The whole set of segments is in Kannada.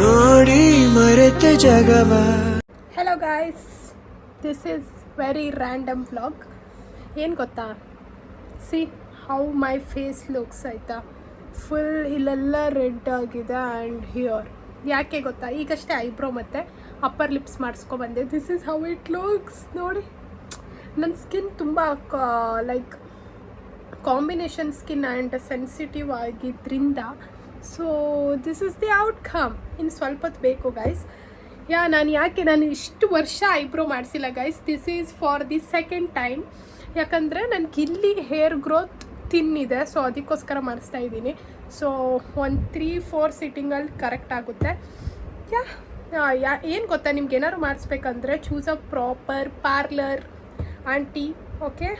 ನೋಡಿ ಮರೆತ ಜಗವ. Hello guys this is very random vlog ಏನು ಗೊತ್ತಾ? See how my face looks ಆಯಿತಾ? ಫುಲ್ ಇಲ್ಲೆಲ್ಲ ರೆಡ್ ಆಗಿದೆ ಆ್ಯಂಡ್ ಹಿಯರ್ ಯಾಕೆ ಗೊತ್ತಾ? ಈಗಷ್ಟೇ ಐಬ್ರೋ ಮತ್ತು upper lips ಮಾಡಿಸ್ಕೊಬಂದೆ this is how it looks ನೋಡಿ. ನನ್ನ ಸ್ಕಿನ್ ತುಂಬ like combination skin and sensitive ಆಗಿದ್ದರಿಂದ so this is the outcome ಇನ್ನು ಸ್ವಲ್ಪ ಹೊತ್ತು ಬೇಕು ಗೈಸ್ ಯಾ, ನಾನು ಯಾಕೆ ನಾನು ಇಷ್ಟು ವರ್ಷ ಐಬ್ರೋ ಮಾಡಿಸಿಲ್ಲ guys this is for the second time ಯಾಕಂದರೆ ನನಗೆ ಇಲ್ಲಿ ಹೇರ್ ಗ್ರೋತ್ ತಿನ್ನಿದೆ. ಸೊ ಅದಕ್ಕೋಸ್ಕರ ಮಾಡಿಸ್ತಾ ಇದ್ದೀನಿ. ಸೊ ಒಂದು ತ್ರೀ ಫೋರ್ ಸಿಟ್ಟಿಂಗಲ್ಲಿ ಕರೆಕ್ಟ್ ಆಗುತ್ತೆ. ಯಾ ಯಾ, ಏನು ಗೊತ್ತಾ? ನಿಮ್ಗೆ ಏನಾದ್ರು ಮಾಡಿಸ್ಬೇಕಂದ್ರೆ choose a proper parlour aunty okay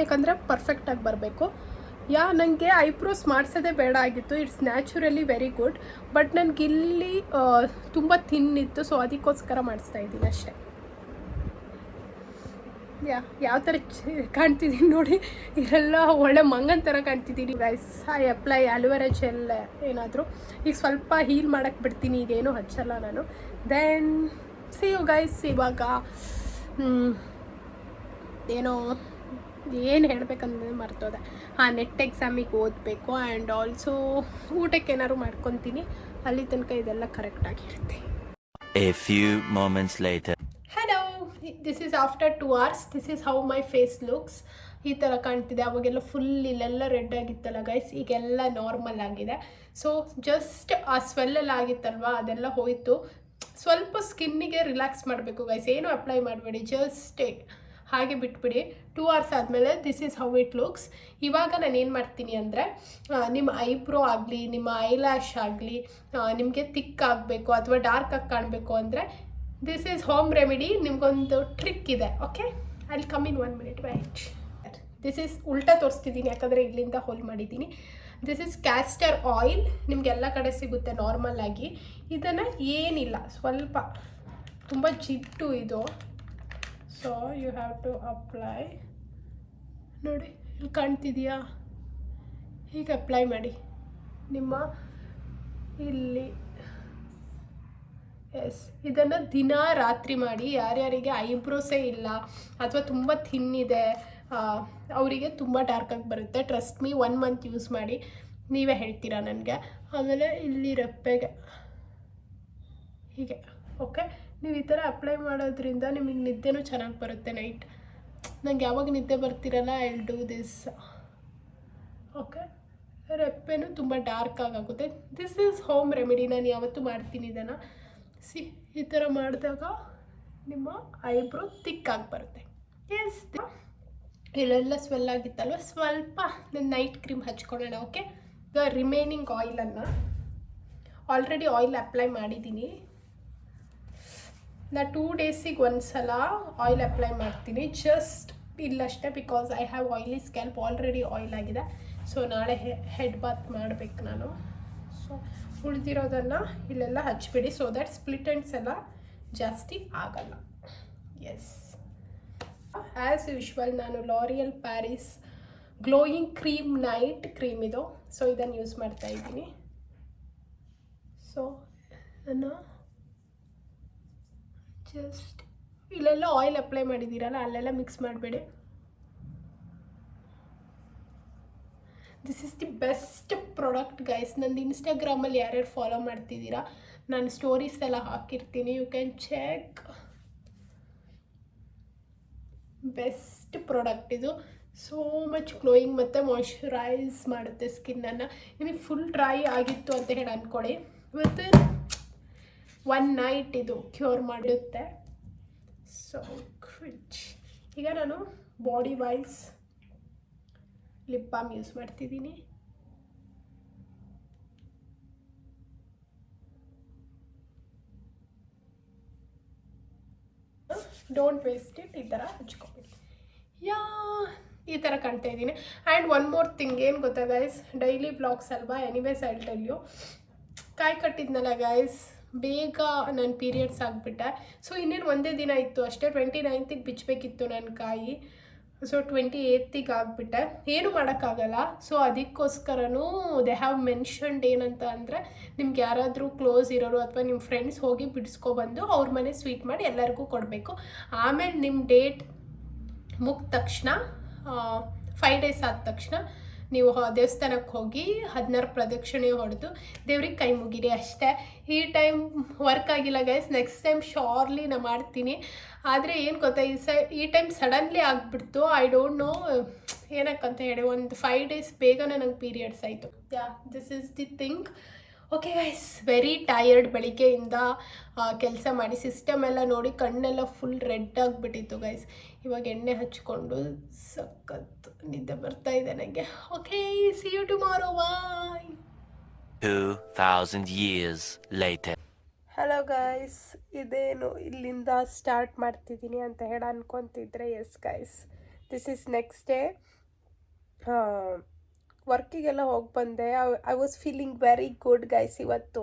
ಯಾಕಂದರೆ ಪರ್ಫೆಕ್ಟಾಗಿ ಬರಬೇಕು. ಯಾ ನನಗೆ ಐಬ್ರೋಸ್ ಮಾಡಿಸೋದೇ ಬೇಡ ಆಗಿತ್ತು. It's naturally very good but ನನಗೆ ಇಲ್ಲಿ ತುಂಬ ತಿನ್ನಿತ್ತು. ಸೊ ಅದಕ್ಕೋಸ್ಕರ ಮಾಡಿಸ್ತಾ ಇದ್ದೀನಿ ಅಷ್ಟೇ. ಯಾ, ಯಾವ ಥರ ಕಾಣ್ತಿದ್ದೀನಿ ನೋಡಿ. ಇದೆಲ್ಲ ಒಳ್ಳೆ ಮಂಗನ್ ಥರ ಕಾಣ್ತಿದ್ದೀನಿ guys I apply aloe vera gel ಏನಾದರೂ. ಈಗ ಸ್ವಲ್ಪ ಹೀಲ್ ಮಾಡೋಕ್ಕೆ ಬಿಡ್ತೀನಿ. ಈಗೇನು ಹಚ್ಚಲ್ಲ ನಾನು. ದೆನ್ ಸಿ ಯು ಗೈಸ್ ಇವಾಗ. ಏನೋ ಏನು ಹೇಳ್ಬೇಕಂದ್ರೆ ಮರ್ತೋದೆ. ಹಾಂ ನೆಟ್ ಎಕ್ಸಾಮಿಗೆ ಓದಬೇಕು ಆ್ಯಂಡ್ ಆಲ್ಸೋ ಊಟಕ್ಕೆ ಏನಾದ್ರು ಮಾಡ್ಕೊತೀನಿ. ಅಲ್ಲಿ ತನಕ ಇದೆಲ್ಲ ಕರೆಕ್ಟಾಗಿರುತ್ತೆ A few moments later. Hello this is after two hours this is how my face looks ಈ ಥರ ಕಾಣ್ತಿದೆ. ಅವಾಗೆಲ್ಲ ಫುಲ್ ಇಲ್ಲೆಲ್ಲ ರೆಡ್ ಆಗಿತ್ತಲ್ಲ ಗೈಸ್ ಈಗೆಲ್ಲ ನಾರ್ಮಲ್ ಆಗಿದೆ. ಸೊ ಜಸ್ಟ್ ಆ ಸ್ವೆಲ್ಲೆಲ್ಲ ಆಗಿತ್ತಲ್ವಾ? ಅದೆಲ್ಲ ಹೋಯಿತು. ಸ್ವಲ್ಪ ಸ್ಕಿನ್ನಿಗೆ ರಿಲ್ಯಾಕ್ಸ್ ಮಾಡಬೇಕು ಗೈಸ್ ಏನು ಅಪ್ಲೈ ಮಾಡಬೇಡಿ. ಜಸ್ಟ್ ಹಾಗೆ ಬಿಟ್ಬಿಡಿ. ಟೂ ಅವರ್ಸ್ ಆದಮೇಲೆ this is how it looks ಇವಾಗ ನಾನು ಏನು ಮಾಡ್ತೀನಿ ಅಂದರೆ ನಿಮ್ಮ ಐಬ್ರೋ ಆಗಲಿ, ನಿಮ್ಮ ಐಲ್ಯಾಶ್ ಆಗಲಿ ನಿಮಗೆ ತಿಕ್ ಆಗಬೇಕು ಅಥವಾ ಡಾರ್ಕ್ ಆಗಿ ಕಾಣಬೇಕು ಅಂದರೆ ದಿಸ್ ಈಸ್ ಹೋಮ್ ರೆಮಿಡಿ ನಿಮಗೊಂದು ಟ್ರಿಕ್ ಇದೆ ಓಕೆ ಅಲ್ಲಿ come in one minute wait this is ಉಲ್ಟಾ ತೋರಿಸ್ತಿದ್ದೀನಿ ಯಾಕಂದರೆ ಇಲ್ಲಿಂದ ಹೋಲ್ ಮಾಡಿದ್ದೀನಿ ದಿಸ್ ಈಸ್ ಕ್ಯಾಸ್ಟರ್ ಆಯಿಲ್ ನಿಮಗೆಲ್ಲ ಕಡೆ ಸಿಗುತ್ತೆ ನಾರ್ಮಲ್ ಆಗಿ. ಇದನ್ನು ಏನಿಲ್ಲ, ಸ್ವಲ್ಪ, ತುಂಬ ಜಿಡ್ಡು ಇದು. So you have to apply ನೋಡಿ, ಇಲ್ಲಿ ಕಾಣ್ತಿದೆಯಾ? ಹೀಗೆ ಅಪ್ಲೈ ಮಾಡಿ. ನಿಮ್ಮ ಇಲ್ಲಿ ಎಸ್, ಇದನ್ನು ದಿನ ರಾತ್ರಿ ಮಾಡಿ. ಯಾರ್ಯಾರಿಗೆ ಐಬ್ರೋಸೇ ಇಲ್ಲ ಅಥವಾ ತುಂಬ ಥಿನ್ನಿದೆ ಅವರಿಗೆ ತುಂಬ ಡಾರ್ಕಾಗಿ ಬರುತ್ತೆ. Trust me one month use ಮಾಡಿ. ನೀವೇ ಹೇಳ್ತೀರಾ ನನಗೆ? ಆಮೇಲೆ ಇಲ್ಲಿ ರೆಪ್ಪೆಗೆ. ಹೀಗೆ ಓಕೆ ನೀವು ಈ ಥರ ಅಪ್ಲೈ ಮಾಡೋದ್ರಿಂದ ನಿಮಗೆ ನಿದ್ದೆನೂ ಚೆನ್ನಾಗಿ ಬರುತ್ತೆ ನೈಟ್ ನಂಗೆ ಯಾವಾಗ ನಿದ್ದೆ ಬರ್ತಿರಲ್ಲ ಐ ಡೂ ದಿಸ್ ಓಕೆ ರೆಪ್ಪೆನೂ ತುಂಬ ಡಾರ್ಕ್ ಆಗುತ್ತೆ ದಿಸ್ ಈಸ್ ಹೋಮ್ ರೆಮಿಡಿ ನಾನು ಯಾವತ್ತೂ ಮಾಡ್ತೀನಿ ಇದನ್ನು. ಸಿ ಈ ಥರ ಮಾಡಿದಾಗ ನಿಮ್ಮ ಐಬ್ರೋ ತಿಕ್ಕಾಗಿ ಬರುತ್ತೆ. ಎಸ್ ಇಲ್ಲೆಲ್ಲ ಸ್ವೆಲ್ ಆಗಿತ್ತಲ್ವ? ಸ್ವಲ್ಪ ನಾನು ನೈಟ್ ಕ್ರೀಮ್ ಹಚ್ಕೊಳ್ಳೋಣ ಓಕೆ ದ ರಿಮೈನಿಂಗ್ ಆಯಿಲನ್ನು ಆಲ್ರೆಡಿ ಆಯಿಲ್ ಅಪ್ಲೈ ಮಾಡಿದ್ದೀನಿ. ನಾ ಟೂ ಡೇಸಿಗೆ ಒಂದು ಸಲ ಆಯಿಲ್ ಅಪ್ಲೈ ಮಾಡ್ತೀನಿ just ಇಲ್ಲಷ್ಟೇ because I have oily scalp already oil ಆಗಿದೆ. ಸೊ ನಾಳೆ ಹೆಡ್ ಬಾತ್ ಮಾಡಬೇಕು ನಾನು. ಸೊ ಉಳಿದಿರೋದನ್ನು ಇಲ್ಲೆಲ್ಲ ಹಚ್ಬಿಡಿ. ಸೊ ದ್ಯಾಟ್ ಸ್ಪ್ಲಿಟ್ ಎಂಡ್ಸ್ ಎಲ್ಲ ಜಾಸ್ತಿ ಆಗಲ್ಲ. ಎಸ್ ಆ್ಯಸ್ ಯೂಶ್ವಲ್ ನಾನು L'Oreal Paris glowing cream night cream ಇದು. ಸೊ ಇದನ್ನು ಯೂಸ್ ಮಾಡ್ತಾ ಇದ್ದೀನಿ. ಸೊ ನಾನು ಜಸ್ಟ್ ಇಲ್ಲೆಲ್ಲ ಆಯಿಲ್ ಅಪ್ಲೈ ಮಾಡಿದ್ದೀರಲ್ಲ, ಅಲ್ಲೆಲ್ಲ ಮಿಕ್ಸ್ ಮಾಡಬೇಡಿ. This is the best product guys ನಂದು ಇನ್ಸ್ಟಾಗ್ರಾಮಲ್ಲಿ ಯಾರ್ಯಾರು ಫಾಲೋ ಮಾಡ್ತಿದ್ದೀರಾ, ನಾನು ಸ್ಟೋರೀಸ್ ಎಲ್ಲ ಹಾಕಿರ್ತೀನಿ. You can check best product ಇದು. ಸೋ ಮಚ್ ಗ್ಲೋಯಿಂಗ್ ಮತ್ತು ಮಾಯ್ಶ್ಚರೈಸ್ ಮಾಡುತ್ತೆ ಸ್ಕಿನ್ನನ್ನು ನಿಮಗೆ ಫುಲ್ ಡ್ರೈ ಆಗಿತ್ತು ಅಂತ ಹೇಳಿ ಅಂದ್ಕೊಳ್ಳಿ ವಿತ್ ಒನ್ ನೈಟ್ ಇದು ಕ್ಯೂರ್ ಮಾಡುತ್ತೆ. ಸೊ ಕ್ರಿಚ್ ಈಗ ನಾನು body wise lip balm use ಮಾಡ್ತಿದ್ದೀನಿ. ಡೋಂಟ್ ವೇಸ್ಟ್ ಇಟ್ ಈ ಥರ ಹಚ್ಕೊಬೇಕು. ಯಾ, ಈ ಥರ ಕಾಣ್ತಾ ಇದ್ದೀನಿ. ಆ್ಯಂಡ್ ಒನ್ ಮೋರ್ ಥಿಂಗ್ ಏನು ಗೊತ್ತಾ ಗೈಸ್ ಡೈಲಿ ಬ್ಲಾಗ್ಸ್ ಅಲ್ವಾ? ಎನಿವೇಸ್ ಟೆಲ್ ಯು ಕಾಯಿ ಕಟ್ಟಿದ್ನಲ್ಲ ಗೈಸ್ ಬೇಗ ನನ್ನ ಪೀರಿಯಡ್ಸ್ ಆಗಿಬಿಟ್ಟೆ. ಸೊ ಇನ್ನೇನು ಒಂದೇ ದಿನ ಇತ್ತು ಅಷ್ಟೇ. ಟ್ವೆಂಟಿ ನೈನ್ತಿಗೆ ಬಿಚ್ಚಬೇಕಿತ್ತು ನನ್ನ ಕಾಯಿ. ಸೊ ಟ್ವೆಂಟಿ ಏಯ್ತಿಗೆ ಆಗಿಬಿಟ್ಟೆ. ಏನು ಮಾಡೋಕ್ಕಾಗಲ್ಲ. ಸೊ ಅದಕ್ಕೋಸ್ಕರನೂ ದೇ ಹ್ಯಾವ್ ಮೆನ್ಷನ್ಡ್ ಏನಂತ ಅಂದರೆ, ನಿಮ್ಗೆ ಯಾರಾದರೂ ಕ್ಲೋಸ್ ಇರೋರು ಅಥವಾ ನಿಮ್ಮ ಫ್ರೆಂಡ್ಸ್ ಹೋಗಿ ಬಿಡಿಸ್ಕೊಬಂದು ಅವ್ರ ಮನೆ ಸ್ವೀಟ್ ಮಾಡಿ ಎಲ್ಲರಿಗೂ ಕೊಡಬೇಕು. ಆಮೇಲೆ ನಿಮ್ಮ ಡೇಟ್ ಮುಗಿದ ತಕ್ಷಣ ಫೈವ್ ಡೇಸ್ ಆದ ತಕ್ಷಣ ನೀವು ದೇವಸ್ಥಾನಕ್ಕೆ ಹೋಗಿ ಹದಿನಾರು ಪ್ರದಕ್ಷಿಣೆ ಹೊಡೆದು ದೇವ್ರಿಗೆ ಕೈ ಮುಗಿರಿ ಅಷ್ಟೇ. ಈ ಟೈಮ್ ವರ್ಕ್ ಆಗಿಲ್ಲ ಗೈಸ್ ನೆಕ್ಸ್ಟ್ ಟೈಮ್ ಶೋರ್ಲಿ ನಾನು ಮಾಡ್ತೀನಿ. ಆದರೆ ಏನು ಗೊತ್ತಾ, ಈ ಸ ಈ ಟೈಮ್ ಸಡನ್ಲಿ ಆಗಿಬಿಡ್ತು. ಐ ಡೋಂಟ್ ನೋ ಏನಕ್ಕಂತ ಹೇಳಿ ಒಂದು ಫೈವ್ ಡೇಸ್ ಬೇಗನೆ ನಂಗೆ ಪೀರಿಯಡ್ಸ್ ಆಯಿತು. Yeah this is the thing okay guys very tired ಬೆಳಿಗ್ಗೆಯಿಂದ ಕೆಲಸ ಮಾಡಿ ಸಿಸ್ಟಮ್ ಎಲ್ಲ ನೋಡಿ ಕಣ್ಣೆಲ್ಲ ಫುಲ್ ರೆಡ್ ಆಗಿಬಿಟ್ಟಿತ್ತು ಗೈಸ್ ಇವಾಗ ಎಣ್ಣೆ ಹಚ್ಕೊಂಡು ಸಖತ್ ನಿದ್ದೆ ಬರ್ತಾ ಇದೆ ನನಗೆ okay see you tomorrow bye 2,000 years later. Hello guys ಇದೇನು ಇಲ್ಲಿಂದ ಸ್ಟಾರ್ಟ್ ಮಾಡ್ತಿದ್ದೀನಿ ಅಂತ ಹೇಳಿ ಅನ್ಕೊತಿದ್ರೆ yes guys this is next day ವರ್ಕಿಗೆಲ್ಲ ಹೋಗಿ ಬಂದೆ. I was feeling very good guys ಇವತ್ತು.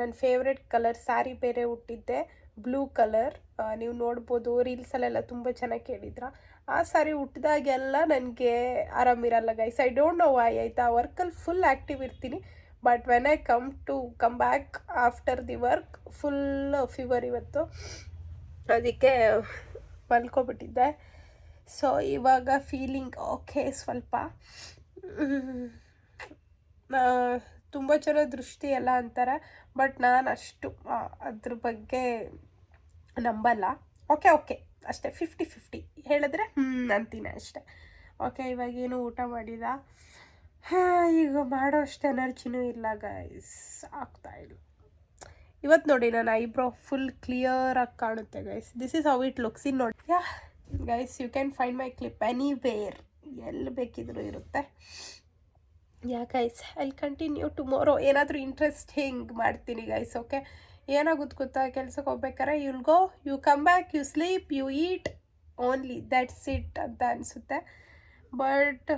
ನನ್ನ ಫೇವ್ರೆಟ್ ಕಲರ್ ಸ್ಯಾರಿ ಬೇರೆ ಉಟ್ಟಿದ್ದೆ. ಬ್ಲೂ ಕಲರ್ ನೀವು ನೋಡ್ಬೋದು ರೀಲ್ಸಲ್ಲೆಲ್ಲ ತುಂಬ ಚೆನ್ನಾಗಿ ಕೇಳಿದ್ರ? ಆ ಸಾರಿ ಹುಟ್ಟಿದಾಗೆಲ್ಲ ನನಗೆ ಆರಾಮಿರಲ್ಲ guys I don't know why ಆಯಿತಾ? ವರ್ಕಲ್ಲಿ ಫುಲ್ ಆ್ಯಕ್ಟಿವ್ ಇರ್ತೀನಿ. But when I come to come back after the work full fever ಇವತ್ತು. ಅದಕ್ಕೆ ಮಲ್ಕೊಬಿಟ್ಟಿದ್ದೆ. ಸೊ ಇವಾಗ ಫೀಲಿಂಗ್ ಓಕೆ ಸ್ವಲ್ಪ. ತುಂಬ ಜನ ದೃಷ್ಟಿ ಎಲ್ಲ ಅಂತಾರೆ. ಬಟ್ ನಾನು ಅಷ್ಟು ಆ, ಅದ್ರ ಬಗ್ಗೆ ನಂಬಲ್ಲ. ಓಕೆ ಓಕೆ ಅಷ್ಟೇ ಫಿಫ್ಟಿ ಫಿಫ್ಟಿ ಹೇಳಿದ್ರೆ ಹ್ಞೂ ಅಂತೀನಿ ಅಷ್ಟೇ. ಓಕೆ ಇವಾಗೇನು ಊಟ ಮಾಡಿದ? ಹಾಂ ಈಗ ಮಾಡೋ ಅಷ್ಟು ಎನರ್ಜಿನೂ ಇಲ್ಲ ಗೈಸ್ ಆಗ್ತಾ ಇಲ್ಲ. ಇವತ್ತು ನೋಡಿ ನನ್ನ ಐಬ್ರೋ ಫುಲ್ ಕ್ಲಿಯರಾಗಿ ಕಾಣುತ್ತೆ guys this is how it looks in ನೋಡಿ. Yeah guys you can find my clip anywhere ಎಲ್ಲಿ ಬೇಕಿದ್ರೂ ಇರುತ್ತೆ. Yeah guys I continue tomorrow ಏನಾದರೂ ಇಂಟ್ರೆಸ್ಟಿಂಗ್ ಮಾಡ್ತೀನಿ ಗೈಸ್ ಓಕೆ ಏನಾಗುತ್ತೆ ಗೊತ್ತಾ? ಕೆಲ್ಸಕ್ಕೆ ಹೋಗ್ಬೇಕಾರೆ you'll go you come back you sleep you eat only that's it ಅಂತ ಅನಿಸುತ್ತೆ. But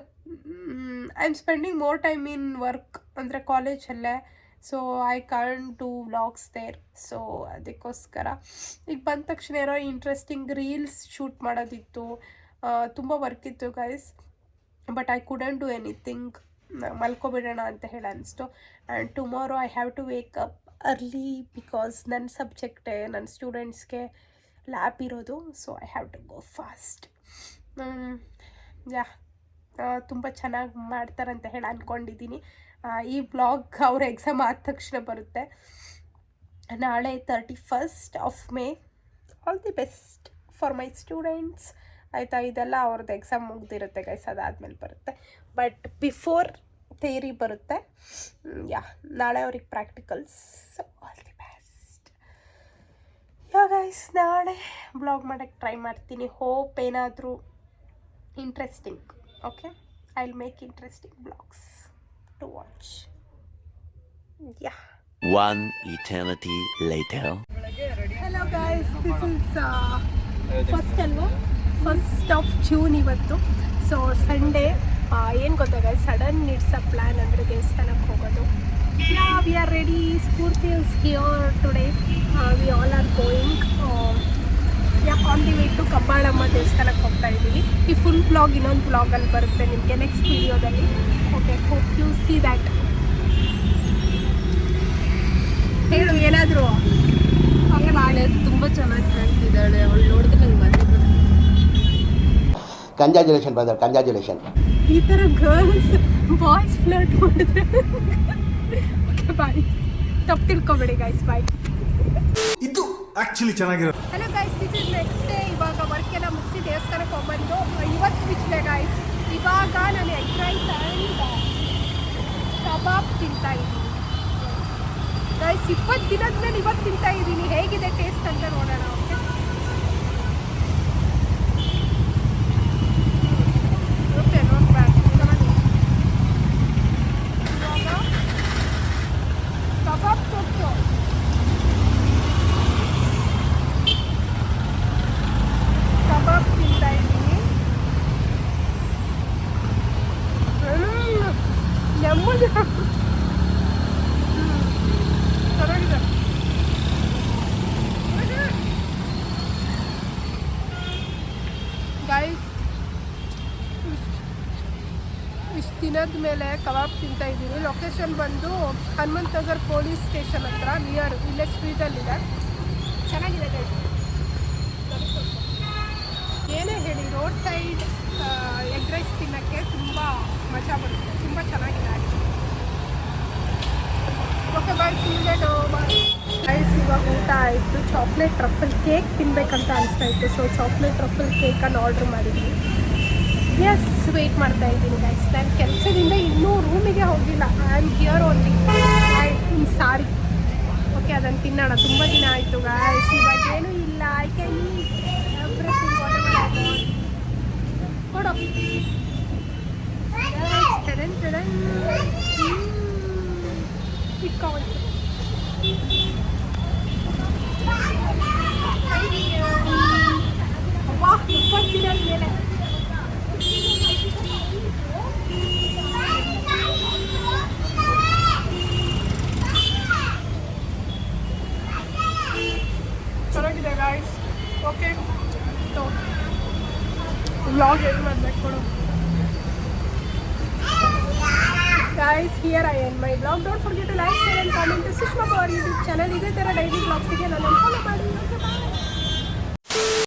I am spending more time in work ಅಂದರೆ ಕಾಲೇಜಲ್ಲೇ. So I can't do vlogs there so ಅದಕ್ಕೋಸ್ಕರ. ಈಗ ಬಂದ ತಕ್ಷಣ ಏನೋ ಇಂಟ್ರೆಸ್ಟಿಂಗ್ ರೀಲ್ಸ್ ಶೂಟ್ ಮಾಡೋದಿತ್ತು. ತುಂಬ ವರ್ಕ್ ಇತ್ತು guys but I couldn't do anything ಮಲ್ಕೊಬಿಡೋಣ ಅಂತ ಹೇಳಿ ಅನಿಸ್ತು. And tomorrow I have to wake up early because ನನ್ನ ಸಬ್ಜೆಕ್ಟೇ ನನ್ನ ಸ್ಟೂಡೆಂಟ್ಸ್ಗೆ ಲ್ಯಾಬ್ ಇರೋದು. So I have to go fast yeah ತುಂಬ ಚೆನ್ನಾಗಿ ಮಾಡ್ತಾರಂತ ಹೇಳಿ ಅಂದ್ಕೊಂಡಿದ್ದೀನಿ ಈ ಬ್ಲಾಗ್ ಅವ್ರ ಎಕ್ಸಾಮ್ ಆದ ತಕ್ಷಣ ಬರುತ್ತೆ. ನಾಳೆ thirty first of May all the best for my students ಆಯಿತಾ, ಇದೆಲ್ಲ ಅವ್ರದ್ದು ಎಕ್ಸಾಮ್ ಮುಗ್ದಿರುತ್ತೆ ಗೈಸ್ ಅದಾದಮೇಲೆ ಬರುತ್ತೆ. ಬಟ್ ಬಿಫೋರ್ ಥೇರಿ ಬರುತ್ತೆ. ಯಾ ನಾಳೆ ಅವ್ರಿಗೆ practicals all the best yeah guys ನಾಳೆ ಬ್ಲಾಗ್ ಮಾಡೋಕ್ಕೆ ಟ್ರೈ ಮಾಡ್ತೀನಿ. ಹೋಪ್ ಏನಾದರೂ interesting okay I will make interesting blogs to watch yeah One eternity later. Hello guys, this is first ಅಲ್ವಾ ಫಸ್ಟ್ ಆಫ್ ಜೂನ್ ಇವತ್ತು. ಸೊ ಸಂಡೇ ಏನು ಗೊತ್ತಾ guys sudden it's a plan ಅಂದರೆ ದೇವಸ್ಥಾನಕ್ಕೆ ಹೋಗೋದು. Yeah we are ready Spoorthi is here today we all are going yeah on the way to Kabbalamma ದೇವಸ್ಥಾನಕ್ಕೆ ಹೋಗ್ತಾ ಇದ್ದೀವಿ. ಈ ಫುಲ್ ಬ್ಲಾಗ್ ಇನ್ನೊಂದು ಬ್ಲಾಗಲ್ಲಿ ಬರುತ್ತೆ ನಿಮಗೆ ನೆಕ್ಸ್ಟ್ ವಿಡಿಯೋದಲ್ಲಿ okay hope you see that ಹೇಳು ಏನಾದರೂ? ನಾಳೆ ತುಂಬ ಚೆನ್ನಾಗಿ ಕಾಣ್ತಿದ್ದಾಳೆ. ಅವಳು ನೋಡಿದ್ರೆ ನಂಗೆ ಕಂಗ್ರ್ಯಾಚುಲೇಷನ್ ಬ್ರದರ್ ಕಂಜಾಜುಲೇಷನ್ ಈ ಥರ ಗರ್ಲ್ಸ್ ಬಾಯ್ಸ್ ಫ್ಲರ್ಟ್ ಮಾಡಿದ್ರೆ? ಓಕೆ ಬಾಯ್ ತಪ್ಪು ತಿಳ್ಕೊಬೇಡಿ ಗೈಸ್ ಬಾಯ್ ಇದು ಆಕ್ಚುಲಿ ಚೆನ್ನಾಗಿರೋದು hello guys this is next day ಇವಾಗ ವರ್ಕ್ ಎಲ್ಲ ಮುಗಿಸಿ ದೇವಸ್ಥಾನಕ್ಕೆ ಹೋಗ್ಬಂದು ಇವತ್ತು ಡೇ ಗೈಸ್ ಇವಾಗ ನಾನು ಎಗ್ ರೈಸ್ ಆ್ಯಂಡ್ ಕಬಾಬ್ ತಿಂತಾ ಇದ್ದೀನಿ. ಗೈಸ್ ಇಪ್ಪತ್ತು ದಿನದ ಮೇಲೆ ಇವತ್ತು ತಿಂತಾ ಇದ್ದೀನಿ. ಹೇಗಿದೆ ಟೇಸ್ಟ್ ಅಂತ ನೋಡೋಣ ಓಕೆ ಓಕೆ ನೋಟ್ ಬ್ಯಾಡ್ ಚೆನ್ನಾಗಿದೆ ಇವಾಗ ಕಬಾಬ್ ಕೊಟ್ಟು ಕಬಾಬ್ ತಿಂತಾ ಇದ್ದೀನಿ ನೆಮ್ಮದಿ ಚೆನ್ನಾಗಿದೆ ಗೈಸ್ ಮರದ ಮೇಲೆ ಕಬಾಬ್ ತಿಂತಾ ಇದ್ದೀನಿ. ಲೊಕೇಶನ್ ಬಂದು ಹನುಮಂತ ನಗರ್ ಪೊಲೀಸ್ ಸ್ಟೇಷನ್ ಹತ್ರ ನಿಯರ್ ಇಲ್ಲೇ ಸ್ಟ್ರೀಟಲ್ಲಿದೆ ಚೆನ್ನಾಗಿದೆ guys. ಏನೇ ಹೇಳಿ ರೋಡ್ ಸೈಡ್ ಎಗ್ ರೈಸ್ ತಿನ್ನೋಕ್ಕೆ ತುಂಬ ಮಜಾ ಬರುತ್ತೆ. ತುಂಬ ಚೆನ್ನಾಗಿದೆ ಆ್ಯಕ್ಚುಲಿ ಓಕೆ ಬಾಯ್ ತಿಂದೇನು ರೈಸ್ ಇವಾಗ ಊಟ ಆಯಿತು. ಚಾಕ್ಲೇಟ್ ಟ್ರಫಲ್ ಕೇಕ್ ತಿನ್ಬೇಕಂತ ಅನಿಸ್ತಾ ಇತ್ತು. ಸೊ ಚಾಕ್ಲೇಟ್ ಟ್ರಫಲ್ ಕೇಕನ್ನು ಆರ್ಡ್ರ್ ಮಾಡಿದ್ವಿ. ಎಸ್ ವೆಯ್ಟ್ ಮಾಡ್ತಾ ಇದ್ದೀನಿ ಗೈಸ್ ನಾನು ಕೆಲಸದಿಂದ ಇನ್ನೂ ರೂಮಿಗೆ ಹೋಗಿಲ್ಲ I am here only I sorry okay ಅದನ್ನು ತಿನ್ನೋಣ. ತುಂಬ ದಿನ ಆಯಿತು ಗಾಯ್ಸ್ ಇವಾಗ ಏನೂ ಇಲ್ಲ. ಐ ಕ್ಯಾನ್ ಕೊಡು. Guys, ವಾಹ್ ಟಡನ್. ಹ್ಮ್. ಇಟ್ಕೊಳ್ತು ವಾಹ್ ಇಪ್ಪತ್ತಿನ ಮೇಲೆ ಚೆನ್ನಾಗಿದೆ ಗಾಯ್ಸ್ ಓಕೆ ವ್ಲಾಗ್ ಏನು ಮಾಡ್ಬೇಕು ಕೊಡು guys here I in my blog don't forget to like share and comment Sushma power YouTube channel ಇದೇ ಥರ ಡೈಲಿ ಬ್ಲಾಗ್ಸಿಗೆ ನಾನು ಫಾಲೋ ಮಾಡಿ